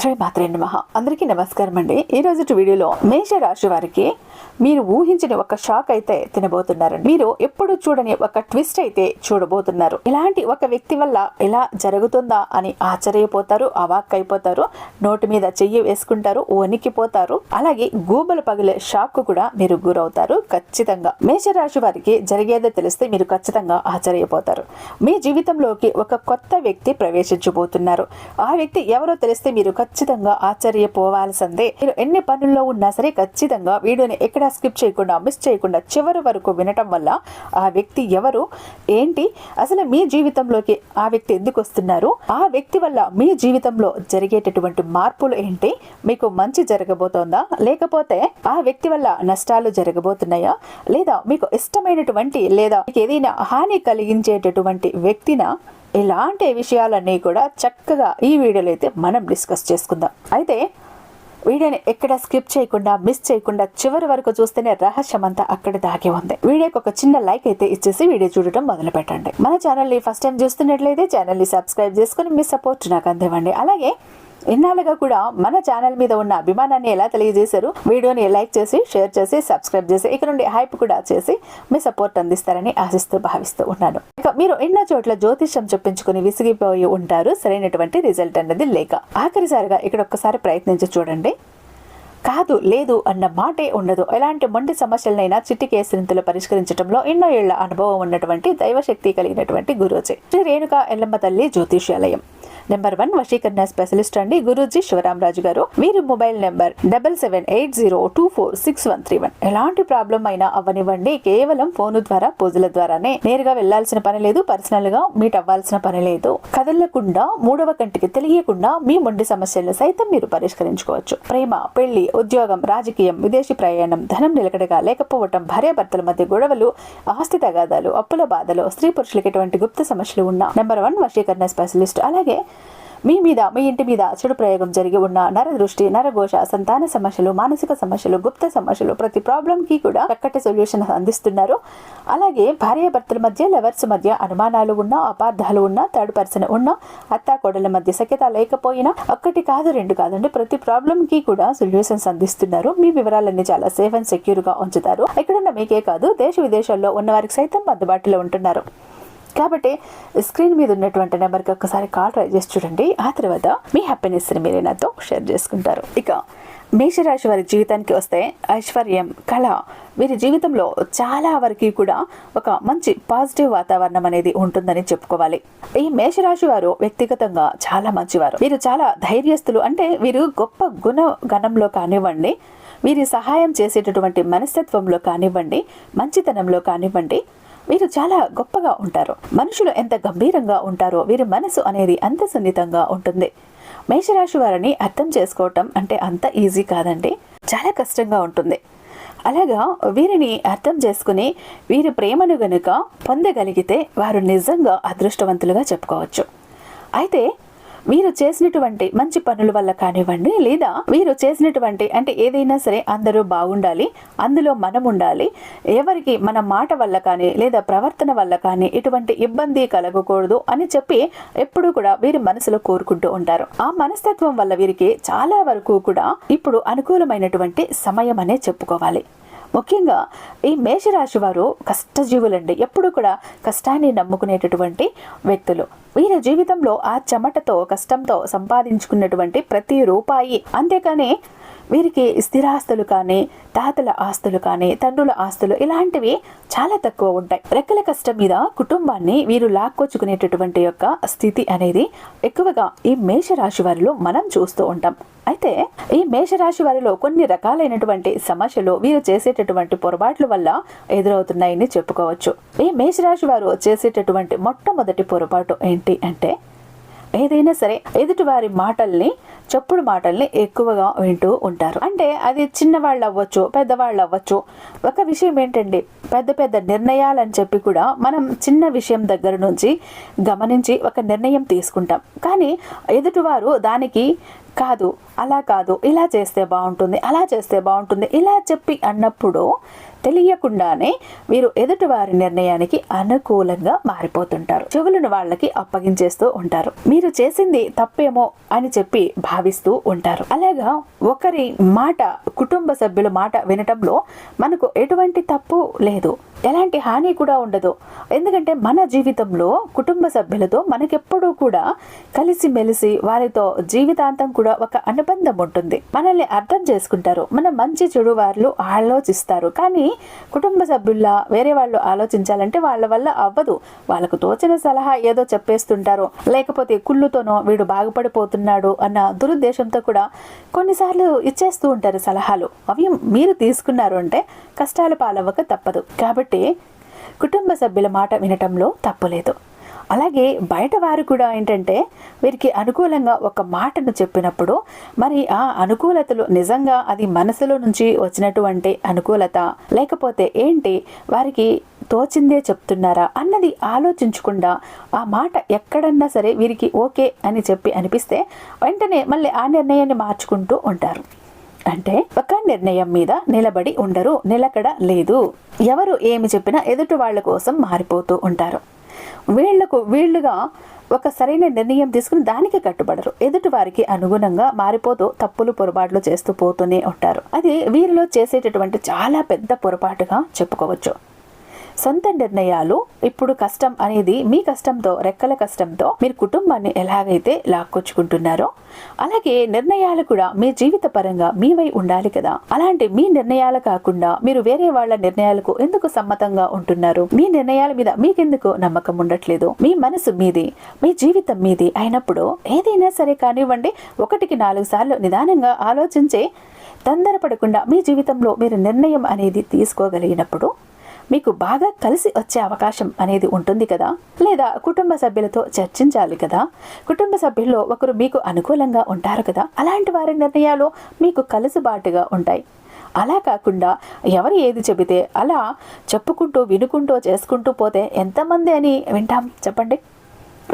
శ్రీ మాత్రే నమ. అందరికీ నమస్కారం అండి. ఈ రోజు వీడియోలో మేష రాశి వారికి మీరు ఊహించిన ఒక షాక్ అయితే తినబోతున్నారండి. మీరు ఎప్పుడు చూడని ఒక ట్విస్ట్ అయితే చూడబోతున్నారు. ఇలాంటి ఒక వ్యక్తి వల్ల ఇలా జరుగుతుందా అని ఆశ్చర్యపోతారు అవాక్ అయిపోతారు నోటి మీద చెయ్యి వేసుకుంటారు వణికిపోతారు. అలాగే గూబలు పగిలే షాక్ కూడా మీరు గురవుతారు. ఖచ్చితంగా మేషరాశి వారికి జరిగేదో తెలిస్తే మీరు ఖచ్చితంగా ఆశ్చర్యపోతారు. మీ జీవితంలోకి ఒక కొత్త వ్యక్తి ప్రవేశించబోతున్నారు. ఆ వ్యక్తి ఎవరో తెలిస్తే మీరు ఖచ్చితంగా ఆశ్చర్యపోవాల్సిందే. మీరు ఎన్ని పనుల్లో ఉన్నా సరే ఖచ్చితంగా వీడియోని ఎక్కడ స్కిప్ చేయకుండా మిస్ చేయకుండా చివరి వరకు వినటం వల్ల ఆ వ్యక్తి ఎవరు ఏంటి అసలు మీ జీవితంలోకి ఆ వ్యక్తి ఎందుకు వస్తున్నారు ఆ వ్యక్తి వల్ల మీ జీవితంలో జరిగేటటువంటి మార్పులు ఏంటి మీకు మంచి జరగబోతోందా లేకపోతే ఆ వ్యక్తి వల్ల నష్టాలు జరగబోతున్నాయా లేదా మీకు ఇష్టమైనటువంటి లేదా మీకు ఏదైనా హాని కలిగించేటటువంటి వ్యక్తిన ఇలాంటి విషయాలన్నీ కూడా చక్కగా ఈ వీడియోలో అయితే మనం డిస్కస్ చేసుకుందాం. అయితే వీడియోని ఎక్కడ స్కిప్ చేయకుండా మిస్ చేయకుండా చివరి వరకు చూస్తేనే రహస్యం అంతా అక్కడ దాగి ఉంది. వీడియోకి ఒక చిన్న లైక్ అయితే ఇచ్చేసి వీడియో చూడటం మొదలు పెట్టండి. మన ఛానల్ని ఫస్ట్ టైం చూస్తున్నట్లయితే ఛానల్ని సబ్స్క్రైబ్ చేసుకుని మీ సపోర్ట్ నాకు అందివ్వండి. అలాగే ఇన్నాళ్ళుగా కూడా మన ఛానల్ మీద ఉన్న అభిమానాన్ని ఎలా తెలియజేశారు? వీడియోని లైక్ చేసి షేర్ చేసి సబ్స్క్రైబ్ చేసి ఇక నుండి హైప్ కూడా చేసి మీ సపోర్ట్ అందిస్తారని ఆశిస్తూ భావిస్తూ ఉన్నాను. ఇక మీరు ఎన్నో చోట్ల జ్యోతిష్యం చెప్పించుకుని విసిగిపోయి ఉంటారు. సరైనటువంటి రిజల్ట్ అన్నది లేక. ఆఖరిసారిగా ఇక్కడ ఒక్కసారి ప్రయత్నించి చూడండి. కాదు లేదు అన్న మాటే ఉండదు. ఎలాంటి మొండి సమస్యలనైనా చిట్టి కేసురింతలు పరిష్కరించడంలో ఎన్నో ఏళ్ళ అనుభవం ఉన్నటువంటి దైవశక్తి కలిగినటువంటి గురూజీ. శ్రీ రేణుక ఎల్లమ్మ తల్లి జ్యోతిష్యాలయం. నెంబర్ వన్ వశీకరణ స్పెషలిస్ట్ అండి గురూజీ శివరామరాజు గారు. వీరి mobile number double seven eight zero two four six one three one ఎలాంటి ప్రాబ్లం అయినా అవ్వనివ్వండి కేవలం ఫోన్ ద్వారా పూజల ద్వారానే. నేరుగా వెళ్ళాల్సిన పని లేదు పర్సనల్గా మీట్ అవ్వాల్సిన పని లేదు. కదలకుండా మూడవ కంటికి తెలియకుండా మీ మొండి సమస్యలను సైతం మీరు పరిష్కరించుకోవచ్చు. ప్రేమ పెళ్ళి ఉద్యోగం రాజకీయం విదేశీ ప్రయాణం ధనం నిలకడగా లేకపోవటం భార్యాభర్తల మధ్య గొడవలు ఆస్తి తగాదాలు అప్పుల బాధలు స్త్రీ పురుషులకు ఎటువంటి గుప్త సమస్యలు ఉన్న. నెంబర్ వన్ వశీకరణ స్పెషలిస్ట్ అలాగే మీ మీద మీ ఇంటి మీద చెడు ప్రయోగం జరిగి ఉన్న నర దృష్టి నరఘోష సంతాన సమస్యలు మానసిక సమస్యలు గుప్త సమస్యలు ప్రతి ప్రాబ్లం కి కూడా చక్కటి సొల్యూషన్ అందిస్తున్నారు. అలాగే భార్యాభర్తల మధ్య లవర్స్ మధ్య అనుమానాలు ఉన్నా అపార్థాలు ఉన్నా థర్డ్ పర్సన్ ఉన్నా అత్తా కోడల మధ్య సఖ్యత లేకపోయినా ఒక్కటి కాదు రెండు కాదండి ప్రతి ప్రాబ్లం కి కూడా సొల్యూషన్స్ అందిస్తున్నారు. మీ వివరాలన్నీ చాలా సేఫ్ అండ్ సెక్యూర్గా ఉంచుతారు. ఎక్కడున్న మీకే కాదు దేశ విదేశాల్లో ఉన్న వారికి సైతం అందుబాటులో ఉంటున్నారు. కాబట్టి స్క్రీన్ మీద ఉన్నటువంటి నెంబర్కి ఒక్కసారి కాల్ ట్రై చేసి చూడండి. ఆ తర్వాత మీ హ్యాపీనెస్ని మీరే నాతో షేర్ చేసుకుంటారు. ఇక మేషరాశి వారి జీవితానికి వస్తే ఐశ్వర్యం కళ వీరి జీవితంలో చాలా వరకు కూడా ఒక మంచి పాజిటివ్ వాతావరణం అనేది ఉంటుందని చెప్పుకోవాలి. ఈ మేషరాశి వారు వ్యక్తిగతంగా చాలా మంచివారు. వీరు చాలా ధైర్యస్తులు. అంటే వీరు గొప్ప గుణ గణంలో కానివ్వండి వీరి సహాయం చేసేటటువంటి మనస్తత్వంలో కానివ్వండి మంచితనంలో కానివ్వండి వీరు చాలా గొప్పగా ఉంటారు. మనుషులు ఎంత గంభీరంగా ఉంటారో వీరి మనసు అనేది అంత సున్నితంగా ఉంటుంది. మేషరాశి వారిని అర్థం చేసుకోవటం అంటే అంత ఈజీ కాదండి. చాలా కష్టంగా ఉంటుంది. అలాగా వీరిని అర్థం చేసుకుని వీరి ప్రేమను గనుక పొందగలిగితే వారు నిజంగా అదృష్టవంతులుగా చెప్పుకోవచ్చు. అయితే వీరు చేసినటువంటి మంచి పనుల వల్ల కానివ్వండి లేదా వీరు చేసినటువంటి అంటే ఏదైనా సరే అందరూ బాగుండాలి అందులో మనం ఉండాలి ఎవరికి మన మాట వల్ల కానీ లేదా ప్రవర్తన వల్ల కానీ ఎటువంటి ఇబ్బంది కలగకూడదు అని చెప్పి ఎప్పుడూ కూడా వీరి మనసులో కోరుకుంటూ ఉంటారు. ఆ మనస్తత్వం వల్ల వీరికి చాలా వరకు కూడా ఇప్పుడు అనుకూలమైనటువంటి సమయం అనే చెప్పుకోవాలి. ముఖ్యంగా ఈ మేషరాశి వారు కష్టజీవులండి. ఎప్పుడు కూడా కష్టాన్ని నమ్ముకునేటటువంటి వ్యక్తులు. వీరి జీవితంలో ఆ చెమటతో కష్టంతో సంపాదించుకున్నటువంటి ప్రతి రూపాయి. అంతేకాని వీరికి స్థిరాస్తులు కానీ తాతల ఆస్తులు కానీ తండ్రుల ఆస్తులు ఇలాంటివి చాలా తక్కువ ఉంటాయి. రెక్కల కష్టం మీద కుటుంబాన్ని వీరు లాక్కొచ్చుకునేటటువంటి యొక్క స్థితి అనేది ఎక్కువగా ఈ మేషరాశి వారిలో మనం చూస్తూ ఉంటాం. అయితే ఈ మేషరాశి వారిలో కొన్ని రకాలైనటువంటి సమస్యలు వీరు చేసేటటువంటి పొరపాట్ల వల్ల ఎదురవుతున్నాయని చెప్పుకోవచ్చు. ఈ మేషరాశి వారు చేసేటటువంటి మొట్టమొదటి పొరపాటు ఏంటి అంటే ఏదైనా సరే ఎదుటివారి మాటల్ని చెప్పుడు మాటల్ని ఎక్కువగా వింటూ ఉంటారు. అంటే అది చిన్నవాళ్ళు అవ్వచ్చు పెద్దవాళ్ళు అవ్వచ్చు ఒక విషయం ఏంటండి పెద్ద పెద్ద నిర్ణయాలని చెప్పి కూడా మనం చిన్న విషయం దగ్గర నుంచి గమనించి ఒక నిర్ణయం తీసుకుంటాం. కానీ ఎదుటివారు దానికి కాదు అలా కాదు ఇలా చేస్తే బాగుంటుంది అలా చేస్తే బాగుంటుంది ఇలా చెప్పి అన్నప్పుడు తెలియకుండానే వీరు ఎదుటి వారి నిర్ణయానికి అనుకూలంగా మారిపోతుంటారు. చెవులను వాళ్ళకి అప్పగించేస్తూ ఉంటారు. మీరు చేసింది తప్పేమో అని చెప్పి భావిస్తూ ఉంటారు. అలాగా ఒకరి మాట కుటుంబ సభ్యుల మాట వినటంలో మనకు ఎటువంటి తప్పు లేదు. ఎలాంటి హాని కూడా ఉండదు. ఎందుకంటే మన జీవితంలో కుటుంబ సభ్యులతో మనకెప్పుడూ కూడా కలిసిమెలిసి వారితో జీవితాంతం కూడా ఒక అనుబంధం ఉంటుంది. మనల్ని అర్థం చేసుకుంటారు. మన మంచి చెడు వారు ఆలోచిస్తారు. కానీ కుటుంబ సభ్యుల్లా వేరే వాళ్ళు ఆలోచించాలంటే వాళ్ళ వల్ల అవ్వదు. వాళ్ళకు తోచిన సలహా ఏదో చెప్పేస్తుంటారు. లేకపోతే కుళ్ళుతోనో వీడు బాగుపడిపోతున్నాడు అన్న దురుద్దేశంతో కూడా కొన్నిసార్లు ఇచ్చేస్తూ ఉంటారు సలహాలు. అవి మీరు తీసుకున్నారు అంటే కష్టాలు పాలవ్వక తప్పదు. కాబట్టి కుటుంబ సభ్యుల మాట వినటంలో తప్పులేదు. అలాగే బయట వారు కూడా ఏంటంటే వీరికి అనుకూలంగా ఒక మాటను చెప్పినప్పుడు మరి ఆ అనుకూలతలు నిజంగా అది మనసులో నుంచి వచ్చినటువంటి అనుకూలత లేకపోతే ఏంటి వారికి తోచిందే చెప్తున్నారా అన్నది ఆలోచించకుండా ఆ మాట ఎక్కడన్నా సరే వీరికి ఓకే అని చెప్పి అనిపిస్తే వెంటనే మళ్ళీ ఆ నిర్ణయాన్ని మార్చుకుంటూ ఉంటారు. అంటే ఒక నిర్ణయం మీద నిలబడి ఉండరు నిలకడ లేదు. ఎవరు ఏమి చెప్పినా ఎదుటి వాళ్ళ కోసం మారిపోతూ ఉంటారు. వీళ్ళకు వీళ్ళుగా ఒక సరైన నిర్ణయం తీసుకుని దానికి కట్టుబడరు. ఎదుటి వారికి అనుగుణంగా మారిపోతూ తప్పులు పొరపాట్లు చేస్తూ పోతూనే ఉంటారు. అది వీరిలో చేసేటటువంటి చాలా పెద్ద పొరపాటుగా చెప్పుకోవచ్చు. సొంత నిర్ణయాలు ఇప్పుడు కష్టం అనేది మీ కష్టంతో రెక్కల కష్టంతో మీరు కుటుంబాన్ని ఎలాగైతే లాక్కొచ్చుకుంటున్నారో అలాగే నిర్ణయాలు కూడా మీ జీవిత పరంగా మీవై ఉండాలి కదా. అలాంటి మీ నిర్ణయాలు కాకుండా మీరు వేరే వాళ్ళ నిర్ణయాలకు ఎందుకు సమ్మతంగా ఉంటున్నారు? మీ నిర్ణయాల మీద మీకెందుకు నమ్మకం ఉండట్లేదు? మీ మనసు మీది మీ జీవితం మీది అయినప్పుడు ఏదైనా సరే కానివ్వండి ఒకటికి నాలుగు సార్లు నిదానంగా ఆలోచించే తొందరపడకుండా మీ జీవితంలో మీరు నిర్ణయం అనేది తీసుకోగలిగినప్పుడు మీకు బాగా కలిసి వచ్చే అవకాశం అనేది ఉంటుంది కదా? లేదా కుటుంబ సభ్యులతో చర్చించాలి కదా? కుటుంబ సభ్యుల్లో ఒకరు మీకు అనుకూలంగా ఉంటారు కదా? అలాంటి వారి నిర్ణయాలు మీకు కలిసిబాటుగా ఉంటాయి. అలా కాకుండా ఎవరు ఏది చెబితే అలా చెప్పుకుంటూ వినుకుంటూ చేసుకుంటూ పోతే ఎంతమంది అని వింటాం? చెప్పండి.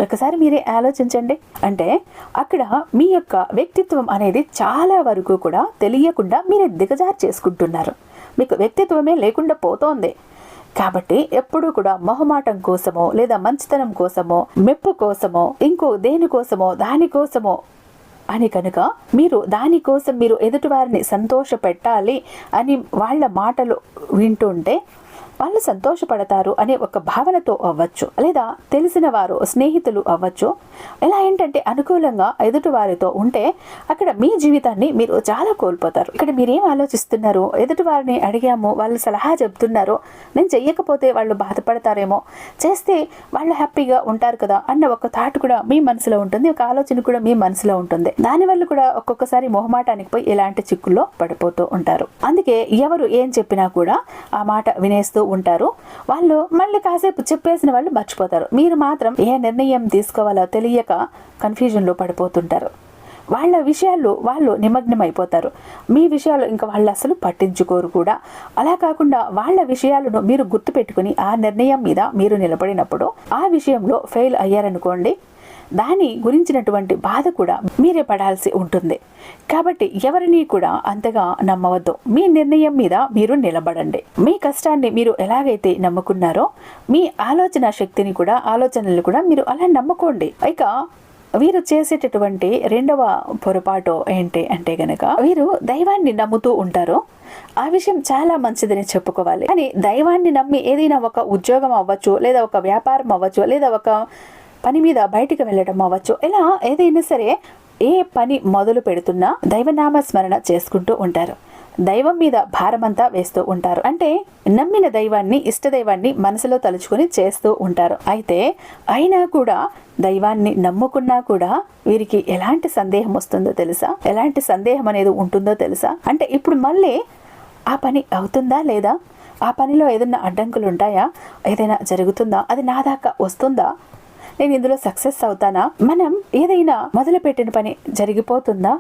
ఒకసారి మీరే ఆలోచించండి. అంటే అక్కడ మీ యొక్క వ్యక్తిత్వం అనేది చాలా వరకు కూడా తెలియకుండా మీరే దిగజారు చేసుకుంటున్నారు. మీకు వ్యక్తిత్వమే లేకుండా పోతోంది. కాబట్టి ఎప్పుడూ కూడా మొహమాటం కోసమో లేదా మంచితనం కోసమో మెప్పు కోసమో ఇంకో దేనికోసమో దానికోసమో అని కనుక మీరు దానికోసం మీరు ఎదుటివారిని సంతోష పెట్టాలి అని వాళ్ళ మాటలు వింటుంటే వాళ్ళు సంతోషపడతారు అనే ఒక భావనతో అవ్వచ్చు లేదా తెలిసిన వారు స్నేహితులు అవ్వచ్చు. ఇలా ఏంటంటే అనుకూలంగా ఎదుటి వారితో ఉంటే అక్కడ మీ జీవితాన్ని మీరు చాలా కోల్పోతారు. ఇక్కడ మీరేం ఆలోచిస్తున్నారు? ఎదుటి వారిని అడిగాము వాళ్ళు సలహా చెప్తున్నారు నేను చెయ్యకపోతే వాళ్ళు బాధపడతారేమో. చేస్తే వాళ్ళు హ్యాపీగా ఉంటారు కదా అన్న ఒక థాట్ కూడా మీ మనసులో ఉంటుంది ఒక ఆలోచన కూడా మీ మనసులో ఉంటుంది. దానివల్ల కూడా ఒక్కొక్కసారి మొహమాటానికి పోయి ఇలాంటి చిక్కుల్లో పడిపోతూ ఉంటారు. అందుకే ఎవరు ఏం చెప్పినా కూడా ఆ మాట వినేస్తూ ఉంటారు. వాళ్ళు మళ్ళీ కాసేపు చెప్పేసిన వాళ్ళు మర్చిపోతారు. మీరు మాత్రం ఏ నిర్ణయం తీసుకోవాలో తెలియక కన్ఫ్యూజన్లో పడిపోతుంటారు. వాళ్ళ విషయాలు వాళ్ళు నిమగ్నం అయిపోతారు మీ విషయాలు ఇంకా వాళ్ళు అసలు పట్టించుకోరు కూడా. అలా కాకుండా వాళ్ళ విషయాలను మీరు గుర్తుపెట్టుకుని ఆ నిర్ణయం మీద మీరు నిలబడినప్పుడు ఆ విషయంలో ఫెయిల్ అయ్యారనుకోండి దాని గురించినటువంటి బాధ కూడా మీరే పడాల్సి ఉంటుంది. కాబట్టి ఎవరిని కూడా అంతగా నమ్మవద్దు. మీ నిర్ణయం మీద మీరు నిలబడండి. మీ కష్టాన్ని మీరు ఎలాగైతే నమ్ముకున్నారో మీ ఆలోచన శక్తిని కూడా ఆలోచనలు కూడా మీరు అలా నమ్ముకోండి. ఇక వీరు చేసేటటువంటి రెండవ పొరపాటు ఏంటి అంటే గనక వీరు దైవాన్ని నమ్ముతూ ఉంటారు. ఆ విషయం చాలా మంచిదని చెప్పుకోవాలి. కానీ దైవాన్ని నమ్మి ఏదైనా ఒక ఉద్యోగం అవ్వచ్చు లేదా ఒక వ్యాపారం అవ్వచ్చు లేదా ఒక పని మీద బయటికి వెళ్ళడం అవ్వచ్చు. ఇలా ఏదైనా సరే ఏ పని మొదలు పెడుతున్నా దైవనామ స్మరణ చేసుకుంటూ ఉంటారు. దైవం మీద భారమంతా వేస్తూ ఉంటారు. అంటే నమ్మిన దైవాన్ని ఇష్ట దైవాన్ని మనసులో తలుచుకుని చేస్తూ ఉంటారు. అయితే అయినా కూడా దైవాన్ని నమ్ముకున్నా కూడా వీరికి ఎలాంటి సందేహం వస్తుందో తెలుసా? ఎలాంటి సందేహం అనేది ఉంటుందో తెలుసా? అంటే ఇప్పుడు మళ్ళీ ఆ పని అవుతుందా లేదా? ఆ పనిలో ఏదైనా అడ్డంకులు ఉంటాయా? ఏదైనా జరుగుతుందా? అది నా దాకా వస్తుందా? నేను ఇందులో సక్సెస్ అవుతానా? మనం ఏదైనా మొదలుపెట్టిన పని జరిగిపోతుందా?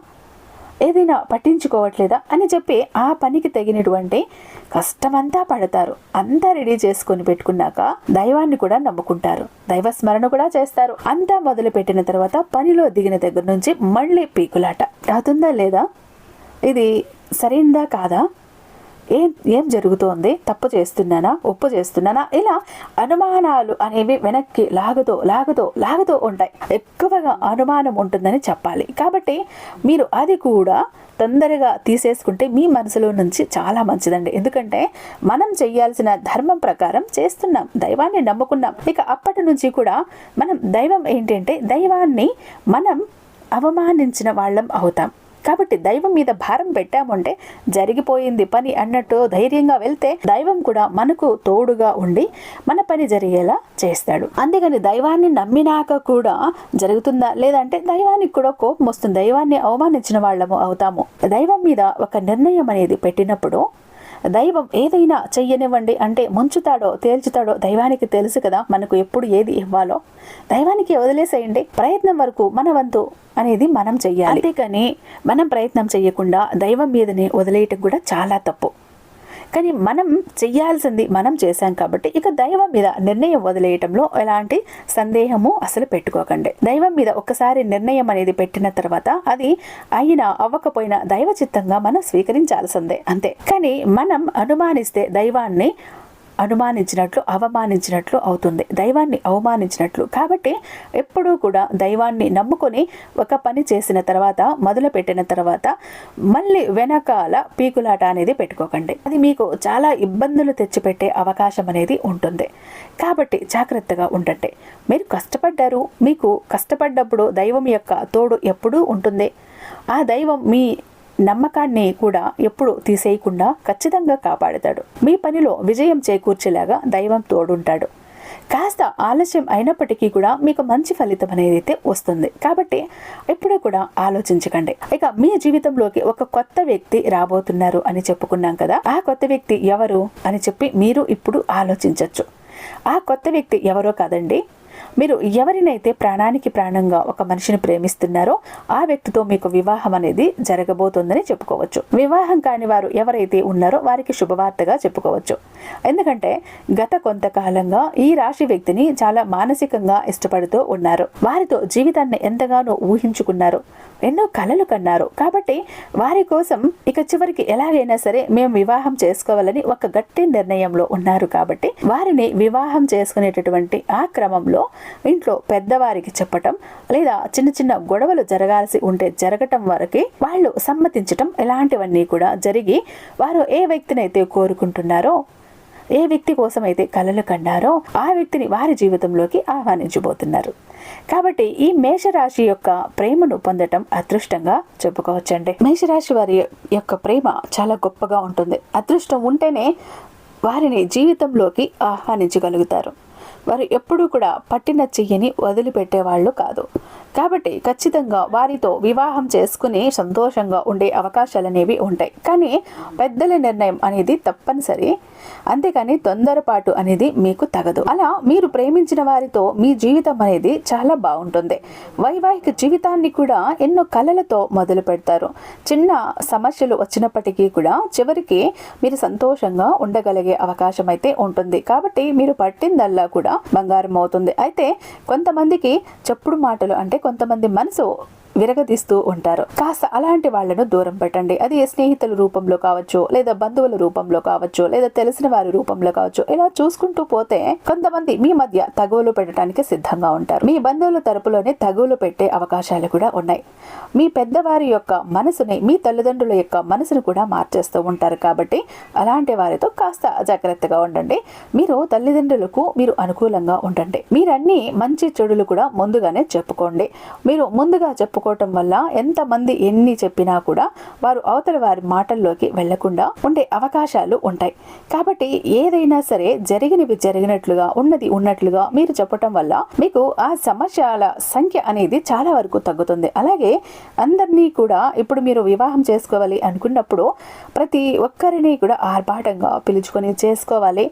ఏదైనా పట్టించుకోవట్లేదా? అని చెప్పి ఆ పనికి తగినటువంటి కష్టమంతా పడతారు. అంతా రెడీ చేసుకొని పెట్టుకున్నాక దైవాన్ని కూడా నమ్ముకుంటారు. దైవ స్మరణ కూడా చేస్తారు. అంతా మొదలు పెట్టిన తర్వాత పనిలో దిగిన దగ్గర నుంచి మళ్ళీ పీకులాట. అవుతుందా లేదా? ఇది సరైందా కాదా? ఏం ఏం జరుగుతోంది? తప్పు చేస్తున్నానా? ఒప్పు చేస్తున్నానా? ఇలా అనుమానాలు అనేవి వెనక్కి లాగుతూ లాగుతూ లాగుతూ ఉంటాయి. ఎక్కువగా అనుమానం ఉంటుందని చెప్పాలి. కాబట్టి మీరు అది కూడా తొందరగా తీసేసుకుంటే మీ మనసులో నుంచి చాలా మంచిదండి. ఎందుకంటే మనం చేయాల్సిన ధర్మం ప్రకారం చేస్తున్నాం. దైవాన్ని నమ్ముకున్నాం. ఇక అప్పటి నుంచి కూడా మనం దైవం ఏంటంటే దైవాన్ని మనం అవమానించిన వాళ్ళం అవుతాం. కాబట్టి దైవం మీద భారం పెట్టామంటే జరిగిపోయింది పని అన్నట్టు ధైర్యంగా వెళ్తే దైవం కూడా మనకు తోడుగా ఉండి మన పని జరిగేలా చేస్తాడు. అందుకని దైవాన్ని నమ్మినాక కూడా జరుగుతుందా? లేదంటే దైవానికి కూడా కోపం వస్తుంది. దైవాన్ని అవమానించిన వాళ్ళము అవుతాము. దైవం మీద ఒక నిర్ణయం అనేది పెట్టినప్పుడు దైవం ఏదైనా చెయ్యనివ్వండి అంటే ముంచుతాడో తేల్చుతాడో దైవానికి తెలుసు కదా మనకు ఎప్పుడు ఏది ఇవ్వాలో. దైవానికి వదిలేసేయండి ప్రయత్నం వరకు మన వంతు అనేది మనం చెయ్యాలి. అంతేకాని మనం ప్రయత్నం చేయకుండా దైవం మీదనే వదిలేయటం కూడా చాలా తప్పు. కానీ మనం చెయ్యాల్సింది మనం చేశాం కాబట్టి ఇక దైవం మీద నిర్ణయం వదిలేయటంలో ఎలాంటి సందేహము అసలు పెట్టుకోకండి. దైవం మీద ఒక్కసారి నిర్ణయం అనేది పెట్టిన తర్వాత అది అయినా అవ్వకపోయినా దైవ చిత్తంగా మనం స్వీకరించాల్సిందే అంతే. కానీ మనం అనుమానిస్తే దైవాన్ని అనుమానించినట్లు అవమానించినట్లు అవుతుంది. దైవాన్ని అవమానించినట్లు. కాబట్టి ఎప్పుడూ కూడా దైవాన్ని నమ్ముకొని ఒక పని చేసిన తర్వాత మొదలుపెట్టిన తర్వాత మళ్ళీ వెనకాల పీకులాట అనేది పెట్టుకోకండి. అది మీకు చాలా ఇబ్బందులు తెచ్చిపెట్టే అవకాశం అనేది ఉంటుంది. కాబట్టి జాగ్రత్తగా ఉండండి. మీరు కష్టపడ్డారు మీకు కష్టపడ్డప్పుడు దైవం యొక్క తోడు ఎప్పుడూ ఉంటుంది. ఆ దైవం మీ నమ్మకాన్ని కూడా ఎప్పుడు తీసేయకుండా ఖచ్చితంగా కాపాడుతాడు. మీ పనిలో విజయం చేకూర్చేలాగా దైవం తోడుంటాడు. కాస్త ఆలస్యం అయినప్పటికీ కూడా మీకు మంచి ఫలితం అనేది అయితే వస్తుంది. కాబట్టి ఎప్పుడూ కూడా ఆలోచించకండి. ఇక మీ జీవితంలోకి ఒక కొత్త వ్యక్తి రాబోతున్నారు అని చెప్పుకున్నాం కదా. ఆ కొత్త వ్యక్తి ఎవరు అని చెప్పి మీరు ఇప్పుడు ఆలోచించవచ్చు ఆ కొత్త వ్యక్తి ఎవరో కాదండి మీరు ఎవరినైతే ప్రాణానికి ప్రాణంగా ఒక మనిషిని ప్రేమిస్తున్నారో ఆ వ్యక్తితో మీకు వివాహం అనేది జరగబోతోందని చెప్పుకోవచ్చు. వివాహం కాని వారు ఎవరైతే ఉన్నారో వారికి శుభవార్తగా చెప్పుకోవచ్చు. ఎందుకంటే గత కొంతకాలంగా ఈ రాశి వ్యక్తిని చాలా మానసికంగా ఇష్టపడుతూ ఉన్నారు. వారితో జీవితాన్ని ఎంతగానో ఊహించుకున్నారు. ఎన్నో కలలు కన్నారు. కాబట్టి వారి కోసం ఇక చివరికి ఎలాగైనా సరే మేము వివాహం చేసుకోవాలని ఒక గట్టి నిర్ణయంలో ఉన్నారు కాబట్టి వారిని వివాహం చేసుకునేటటువంటి ఆ క్రమంలో ఇంట్లో పెద్దవారికి చెప్పటం లేదా చిన్న చిన్న గొడవలు జరగాల్సి ఉంటే జరగటం వరకు వాళ్ళు సమ్మతించటం ఇలాంటివన్నీ కూడా జరిగి వారు ఏ వ్యక్తినైతే కోరుకుంటున్నారో ఏ వ్యక్తి కోసం అయితే కలలు కన్నారో ఆ వ్యక్తిని వారి జీవితంలోకి ఆహ్వానించబోతున్నారు. కాబట్టి ఈ మేషరాశి యొక్క ప్రేమను పొందటం అదృష్టంగా చెప్పుకోవచ్చండి. మేషరాశి వారి యొక్క ప్రేమ చాలా గొప్పగా ఉంటుంది. అదృష్టం ఉంటేనే వారిని జీవితంలోకి ఆహ్వానించగలుగుతారు. వారు ఎప్పుడూ కూడా పట్టిన చెయ్యని వదిలిపెట్టేవాళ్ళు కాదు. కాబట్టి ఖచ్చితంగా వారితో వివాహం చేసుకుని సంతోషంగా ఉండే అవకాశాలు అనేవి ఉంటాయి. కానీ పెద్దల నిర్ణయం అనేది తప్పనిసరి. అంతేకాని తొందరపాటు అనేది మీకు తగదు. అలా మీరు ప్రేమించిన వారితో మీ జీవితం అనేది చాలా బాగుంటుంది. వైవాహిక జీవితాన్ని కూడా ఎన్నో కళలతో మొదలు పెడతారు. చిన్న సమస్యలు వచ్చినప్పటికీ కూడా చివరికి మీరు సంతోషంగా ఉండగలిగే అవకాశం అయితే ఉంటుంది. కాబట్టి మీరు పట్టిందల్లా కూడా బంగారం అవుతుంది. అయితే కొంతమందికి చెప్పుడు మాటలు అంటే కొంతమంది మనసు విరగదీస్తూ ఉంటారు. కాస్త అలాంటి వాళ్ళను దూరం పెట్టండి. అది స్నేహితుల రూపంలో కావచ్చు లేదా బంధువుల రూపంలో కావచ్చు లేదా తెలిసిన వారి రూపంలో కావచ్చు ఇలా చూసుకుంటూ పోతే కొంతమంది మీ మధ్య తగువలు పెట్టడానికి సిద్ధంగా ఉంటారు. మీ బంధువుల తరపులోనే తగువలు పెట్టే అవకాశాలు కూడా ఉన్నాయి. మీ పెద్దవారి యొక్క మనసుని మీ తల్లిదండ్రుల యొక్క మనసును కూడా మార్చేస్తూ ఉంటారు కాబట్టి అలాంటి వారితో కాస్త జాగ్రత్తగా ఉండండి. మీరు తల్లిదండ్రులకు మీరు అనుకూలంగా ఉండండి. మీరన్నీ మంచి చెడులు కూడా ముందుగానే చెప్పుకోండి. మీరు ముందుగా చెప్పుకో చెప్పుకోవటం వల్ల ఎంతమంది ఎన్ని చెప్పినా కూడా వారు అవతల వారి మాటల్లోకి వెళ్ళకుండా ఉండే అవకాశాలు ఉంటాయి. కాబట్టి ఏదైనా సరే జరిగినవి జరిగినట్లుగా ఉన్నది ఉన్నట్లుగా మీరు చెప్పటం వల్ల మీకు ఆ సమస్యల సంఖ్య అనేది చాలా వరకు తగ్గుతుంది. అలాగే అందరినీ కూడా ఇప్పుడు మీరు వివాహం చేసుకోవాలి అనుకున్నప్పుడు ప్రతి ఒక్కరిని కూడా ఆర్భాటంగా పిలుచుకొని చేసుకోవాలి.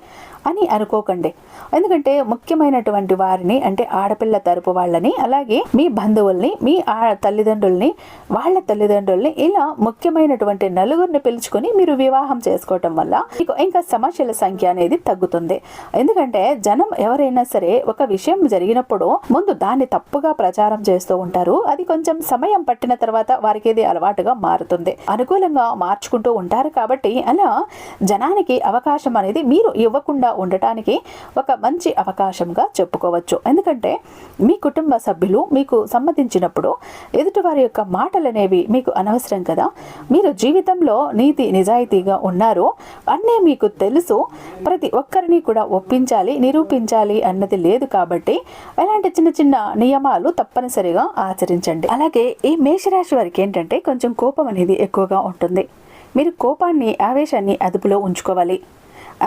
అని అనుకోకండి. ఎందుకంటే ముఖ్యమైనటువంటి వారిని అంటే ఆడపిల్ల తరపు వాళ్ళని అలాగే మీ బంధువుల్ని మీ ఆ తల్లిదండ్రుల్ని వాళ్ళ తల్లిదండ్రుల్ని ఇలా ముఖ్యమైనటువంటి నలుగురిని పిలుచుకొని మీరు వివాహం చేసుకోవటం వల్ల మీకు ఇంకా సమస్యల సంఖ్య అనేది తగ్గుతుంది. ఎందుకంటే జనం ఎవరైనా సరే ఒక విషయం జరిగినప్పుడు ముందు దాన్ని తప్పుగా ప్రచారం చేస్తూ ఉంటారు. అది కొంచెం సమయం పట్టిన తర్వాత వారికి ఇది అలవాటుగా మారుతుంది. అనుకూలంగా మార్చుకుంటూ ఉంటారు కాబట్టి అలా జనానికి అవకాశం అనేది మీరు ఇవ్వకుండా ఉండటానికి ఒక మంచి అవకాశంగా చెప్పుకోవచ్చు. ఎందుకంటే మీ కుటుంబ సభ్యులు మీకు సమ్మతించినప్పుడు ఎదుటివారి యొక్క మాటలు అనేవి మీకు అనవసరం కదా. మీరు జీవితంలో నీతి నిజాయితీగా ఉన్నారు అన్నీ మీకు తెలుసు. ప్రతి ఒక్కరిని కూడా ఒప్పించాలి నిరూపించాలి అన్నది లేదు కాబట్టి అలాంటి చిన్న చిన్న నియమాలు తప్పనిసరిగా ఆచరించండి. అలాగే ఈ మేషరాశి వారికి ఏంటంటే కొంచెం కోపం అనేది ఎక్కువగా ఉంటుంది. మీరు కోపాన్ని ఆవేశాన్ని అదుపులో ఉంచుకోవాలి.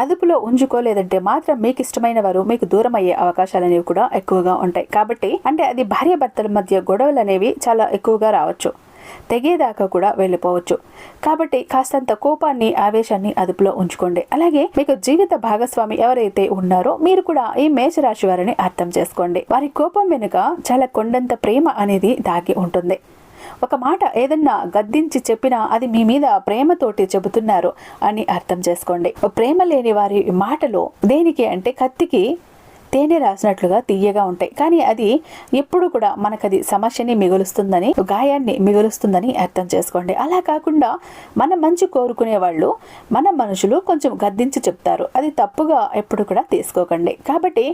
అదుపులో ఉంచుకోలేదంటే మాత్రం మీకు ఇష్టమైన వారు మీకు దూరం అయ్యే అవకాశాలు అనేవి కూడా ఎక్కువగా ఉంటాయి. కాబట్టి అంటే అది భార్య భర్తల మధ్య గొడవలు అనేవి చాలా ఎక్కువగా రావచ్చు. తెగేదాకా కూడా వెళ్ళిపోవచ్చు. కాబట్టి కాస్తంత కోపాన్ని ఆవేశాన్ని అదుపులో ఉంచుకోండి. అలాగే మీకు జీవిత భాగస్వామి ఎవరైతే ఉన్నారో మీరు కూడా ఈ మేషరాశి వారిని అర్థం చేసుకోండి. వారి కోపం వెనుక చాలా కొండంత ప్రేమ అనేది దాగి ఉంటుంది. ఒక మాట ఏదన్నా గద్దించి చెప్పినా అది మీ మీద ప్రేమతోటి చెబుతున్నారు అని అర్థం చేసుకోండి. ప్రేమ లేని వారి మాటలు దేనికి అంటే కత్తికి తేనె రాసినట్లుగా తీయగా ఉంటాయి. కానీ అది ఎప్పుడు కూడా మనకది సమస్యని మిగులుస్తుందని గాయాన్ని మిగులుస్తుందని అర్థం చేసుకోండి. అలా కాకుండా మన మంచి కోరుకునే వాళ్ళు మన మనుషులు కొంచెం గద్దించి చెప్తారు. అది తప్పుగా ఎప్పుడు కూడా తీసుకోకండి. కాబట్టి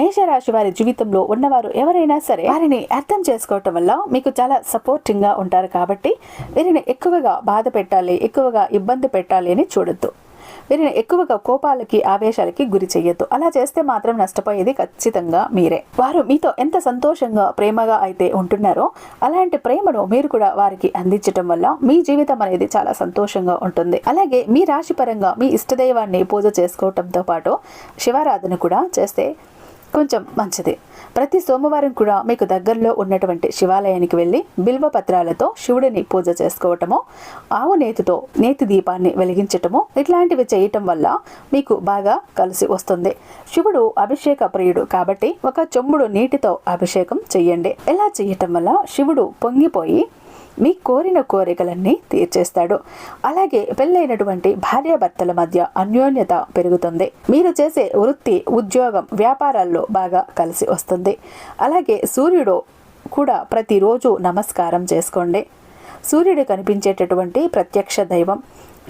మేషరాశి వారి జీవితంలో ఉన్నవారు ఎవరైనా సరే వారిని అర్థం చేసుకోవటం వల్ల మీకు చాలా సపోర్టింగ్గా ఉంటారు కాబట్టి వీరిని ఎక్కువగా బాధ పెట్టాలి ఎక్కువగా ఇబ్బంది పెట్టాలి అని చూడొద్దు. వీరిని ఎక్కువగా కోపాలకి ఆవేశాలకి గురి చేయొద్దు అలా చేస్తే మాత్రం నష్టపోయేది ఖచ్చితంగా మీరే. వారు మీతో ఎంత సంతోషంగా ప్రేమగా అయితే ఉంటున్నారో అలాంటి ప్రేమను మీరు కూడా వారికి అందించటం వల్ల మీ జీవితం అనేది చాలా సంతోషంగా ఉంటుంది. అలాగే మీ రాశి పరంగా మీ ఇష్టదైవాన్ని పూజ చేసుకోవటంతో పాటు శివారాధన కూడా చేస్తే కొంచెం మంచిది. ప్రతి సోమవారం కూడా మీకు దగ్గరలో ఉన్నటువంటి శివాలయానికి వెళ్ళి బిల్వ పత్రాలతో శివుడిని పూజ చేసుకోవటము ఆవు నేతితో నేతి దీపాన్ని వెలిగించటము ఇట్లాంటివి చేయటం వల్ల మీకు బాగా కలిసి వస్తుంది. శివుడు అభిషేక ప్రియుడు కాబట్టి ఒక చెంబుడు నీటితో అభిషేకం చెయ్యండి. ఇలా చేయటం వల్ల శివుడు పొంగిపోయి మీ కోరిన కోరికలన్నీ తీర్చేస్తాడు. అలాగే పెళ్ళైనటువంటి భార్యాభర్తల మధ్య అన్యోన్యత పెరుగుతుంది. మీరు చేసే వృత్తి ఉద్యోగం వ్యాపారాల్లో బాగా కలిసి వస్తుంది. అలాగే సూర్యుడు కూడా ప్రతిరోజు నమస్కారం చేసుకోండి. సూర్యుడు కనిపించేటటువంటి ప్రత్యక్ష దైవం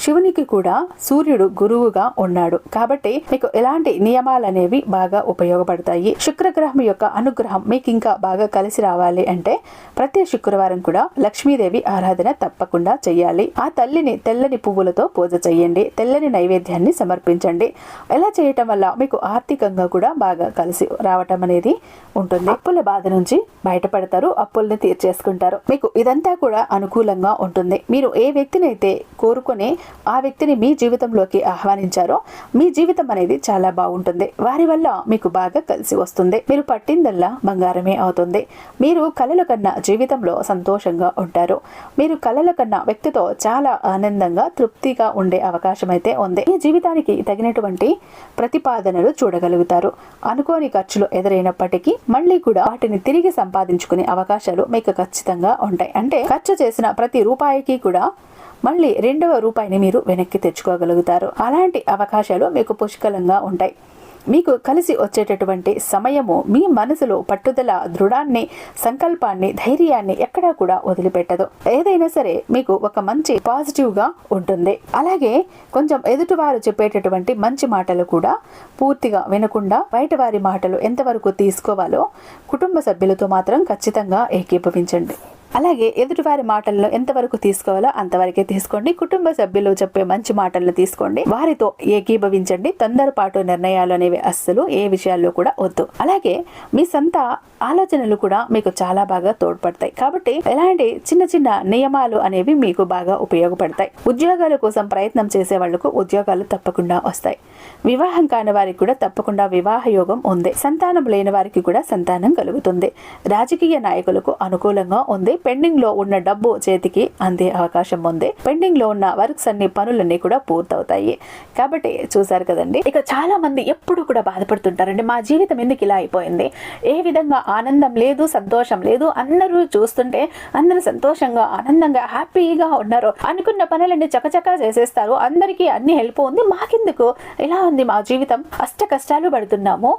శివునికి కూడా సూర్యుడు గురువుగా ఉన్నాడు. కాబట్టి మీకు ఎలాంటి నియమాలు అనేవి బాగా ఉపయోగపడతాయి. శుక్రగ్రహం యొక్క అనుగ్రహం మీకు ఇంకా బాగా కలిసి రావాలి అంటే ప్రతి శుక్రవారం కూడా లక్ష్మీదేవి ఆరాధన తప్పకుండా చేయాలి. ఆ తల్లిని తెల్లని పువ్వులతో పూజ చేయండి. తెల్లని నైవేద్యాన్ని సమర్పించండి. ఎలా చేయటం వల్ల మీకు ఆర్థికంగా కూడా బాగా కలిసి రావటం అనేది ఉంటుంది. అప్పుల బాధ నుంచి బయటపడతారు. అప్పుల్ని తీర్చేసుకుంటారు. మీకు ఇదంతా కూడా అనుకూలంగా ఉంటుంది. మీరు ఏ వ్యక్తినైతే కోరుకునే ఆ వ్యక్తిని మీ జీవితంలోకి ఆహ్వానించారో మీ జీవితం అనేది చాలా బాగుంటుంది. వారి వల్ల మీకు బాగా కలిసి వస్తుంది. మీరు పట్టిందల్లా బంగారమే అవుతుంది. మీరు కలల కన్నా జీవితంలో సంతోషంగా ఉంటారు. మీరు కలల కన్నా వ్యక్తితో చాలా ఆనందంగా తృప్తిగా ఉండే అవకాశం అయితే ఉంది. మీ జీవితానికి తగినటువంటి ప్రతిపాదనలు చూడగలుగుతారు. అనుకోని ఖర్చులు ఎదురైనప్పటికీ మళ్ళీ కూడా వాటిని తిరిగి సంపాదించుకునే అవకాశాలు మీకు ఖచ్చితంగా ఉంటాయి. అంటే ఖర్చు చేసిన ప్రతి రూపాయికి కూడా మళ్ళీ రెండవ రూపాయిని మీరు వెనక్కి తెచ్చుకోగలుగుతారు. అలాంటి అవకాశాలు మీకు పుష్కలంగా ఉంటాయి. మీకు కలిసి వచ్చేటటువంటి సమయము మీ మనసులో పట్టుదల దృఢాన్ని సంకల్పాన్ని ధైర్యాన్ని ఎక్కడా కూడా వదిలిపెట్టదు. ఏదైనా సరే మీకు ఒక మంచి పాజిటివ్గా ఉంటుంది. అలాగే కొంచెం ఎదుటివారు చెప్పేటటువంటి మంచి మాటలు కూడా పూర్తిగా వినకుండా బయట వారి మాటలు ఎంతవరకు తీసుకోవాలో కుటుంబ సభ్యులతో మాత్రం ఖచ్చితంగా ఏకీభవించండి. అలాగే ఎదుటివారి మాటల్లో ఎంతవరకు తీసుకోవాలో అంతవరకే తీసుకోండి. కుటుంబ సభ్యులు చెప్పే మంచి మాటలను తీసుకోండి. వారితో ఏకీభవించండి. తొందరపాటు నిర్ణయాలు అనేవి అస్సలు ఏ విషయాల్లో కూడా వద్దు. అలాగే మీ సొంత ఆలోచనలు కూడా మీకు చాలా బాగా తోడ్పడతాయి. కాబట్టి ఎలాంటి చిన్న చిన్న నియమాలు అనేవి మీకు బాగా ఉపయోగపడతాయి. ఉద్యోగాల కోసం ప్రయత్నం చేసే వాళ్ళకు ఉద్యోగాలు తప్పకుండా వస్తాయి. వివాహం కాని వారికి కూడా తప్పకుండా వివాహ యోగం ఉంది. సంతానం లేని వారికి కూడా సంతానం కలుగుతుంది. రాజకీయ నాయకులకు అనుకూలంగా ఉంది. పెండింగ్లో ఉన్న డబ్బు చేతికి అందే అవకాశం ఉంది. పెండింగ్లో ఉన్న వర్క్స్ అన్ని పనులన్నీ కూడా పూర్తవుతాయి. కాబట్టి చూసారు కదండి. ఇక చాలా మంది ఎప్పుడు కూడా బాధపడుతుంటారండి. మా జీవితం ఎందుకు ఇలా అయిపోయింది? ఏ విధంగా ఆనందం లేదు సంతోషం లేదు. అందరూ చూస్తుంటే అందరూ సంతోషంగా ఆనందంగా హ్యాపీగా ఉన్నారు. అనుకున్న పనులన్నీ చకచకా చేసేస్తారు. అందరికీ అన్ని హెల్ప్ ఉంది. మాకెందుకు? ఎలా ఉంది మా జీవితం? అష్ట కష్టాలు పడుతున్నాము.